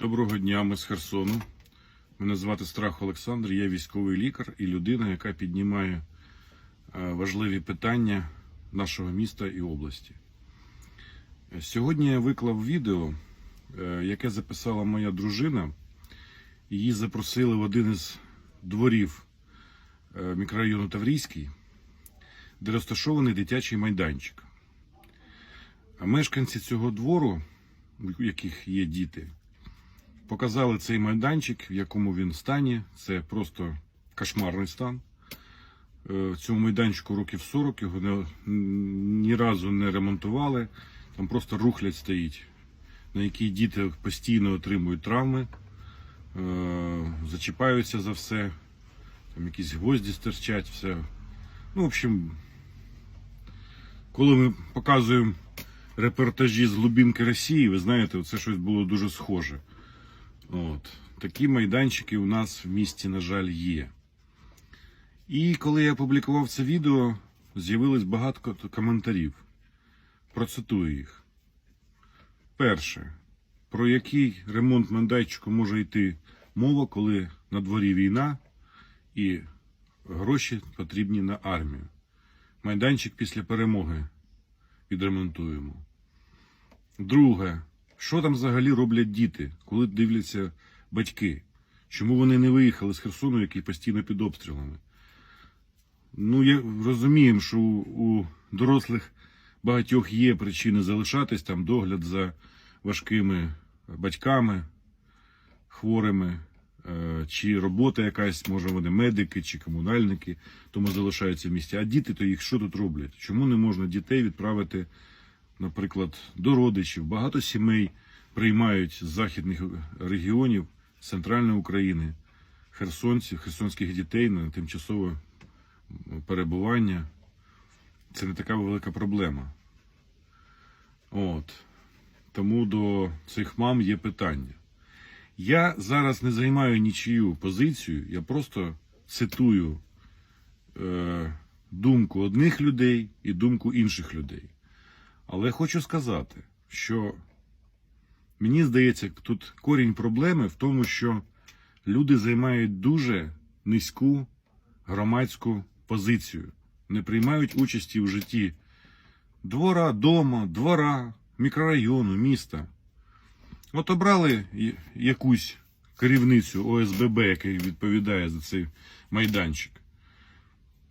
Доброго дня, ми з Херсону. Мене звати Страх Олександр, я військовий лікар і людина, яка піднімає е, важливі питання нашого міста і області. Е, Сьогодні я виклав відео, е, яке записала моя дружина. Її запросили в один із дворів мікрорайону Таврійський, де розташований дитячий майданчик. А мешканці цього двору, у яких є діти, Показали цей майданчик, в якому він стані. Це просто кошмарний стан. Е, В цьому майданчику років 40 його ні разу не ремонтували. Там просто рухлядь стоїть, на якій діти постійно отримують травми, е, зачіпаються за все, там якісь гвозді стирчать, все. Ну, в общем, коли ми показуємо репортажі з глибинки Росії, ви знаєте, це щось було дуже схоже. От. Такі майданчики у нас в місті, на жаль, є. І коли я опублікував це відео, з'явилось багато коментарів. Процитую їх. Перше. Про який ремонт майданчику може йти мова, коли на дворі війна і гроші потрібні на армію. Майданчик після перемоги відремонтуємо. Друге. Що там взагалі роблять діти, коли дивляться батьки? Чому вони не виїхали з Херсону, який постійно під обстрілами? Ну, я розуміємо, що у, у дорослих багатьох є причини залишатись там догляд за важкими батьками, хворими, е, чи робота якась, може вони медики чи комунальники, тому залишаються в місті. А діти то їх що тут роблять? Чому не можна дітей відправити? Наприклад, до родичів. Багато сімей приймають з західних регіонів центральної України херсонців, херсонських дітей на тимчасове перебування. Це не така велика проблема. От. Тому до цих мам є питання. Я зараз не займаю нічию позицію, я просто цитую е, думку одних людей і думку інших людей. Але хочу сказати, що мені здається, тут корінь проблеми в тому, що люди займають дуже низьку громадську позицію, не приймають участі у житті двора, дома, двора, мікрорайону, міста. От обрали якусь керівницю ОСББ, яка відповідає за цей майданчик.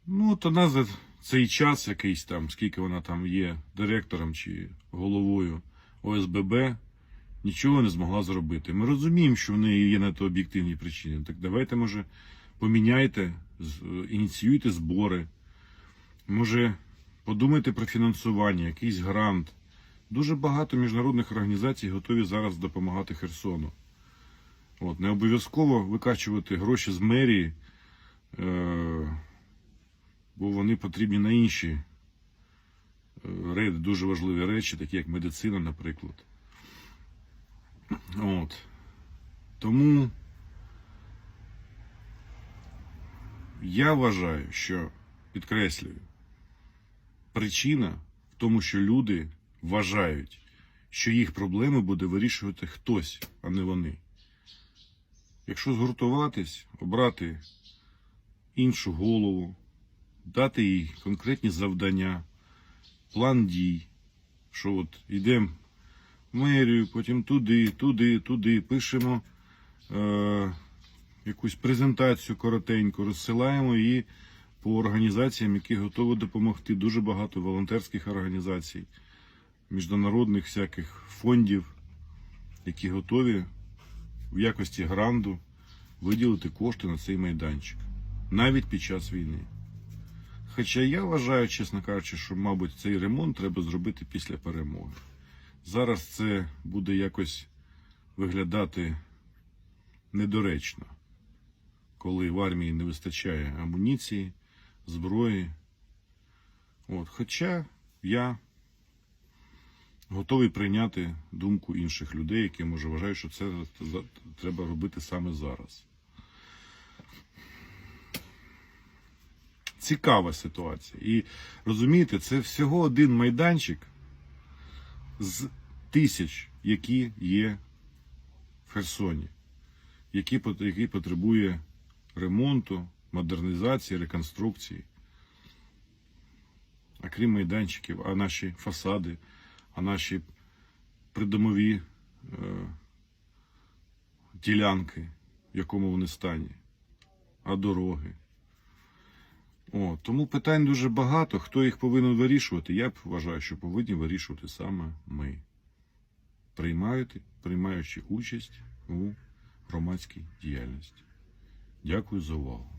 Ну, от вона за цей час якийсь там, скільки вона там є директором чи головою ОСББ, нічого не змогла зробити. Ми розуміємо, що в неї є на то об'єктивні причини. Так давайте, може, поміняйте, ініціюйте збори. Може, подумайте про фінансування, якийсь грант. Дуже багато міжнародних організацій готові зараз допомагати Херсону. От, не обов'язково викачувати гроші з мерії. Е- бо вони потрібні на інші е, дуже важливі речі, такі як медицина, наприклад. От. Тому я вважаю, що підкреслюю, причина в тому, що люди вважають, що їх проблеми буде вирішувати хтось, а не вони. Якщо згуртуватись, обрати іншу голову, дати їй конкретні завдання, план дій, що от йдемо в мерію, потім туди, туди, туди, пишемо е, якусь презентацію коротеньку, розсилаємо її по організаціям, які готові допомогти. Дуже багато волонтерських організацій, міжнародних всяких фондів, які готові в якості гранду виділити кошти на цей майданчик, навіть під час війни. Хоча я вважаю, чесно кажучи, що, мабуть, цей ремонт треба зробити після перемоги. Зараз це буде якось виглядати недоречно, коли в армії не вистачає амуніції, зброї. От. Хоча я готовий прийняти думку інших людей, які може вважають, що це треба робити саме зараз. Цікава ситуація. І розумієте, це всього один майданчик з тисяч, які є в Херсоні, який, потребує ремонту, модернізації, реконструкції. А крім майданчиків, а наші фасади, а наші придомові е, ділянки, в якому вони стані, а дороги. О, тому питань дуже багато. Хто їх повинен вирішувати? Я б вважаю, що повинні вирішувати саме ми, приймаючи, приймаючи участь у громадській діяльності. Дякую за увагу.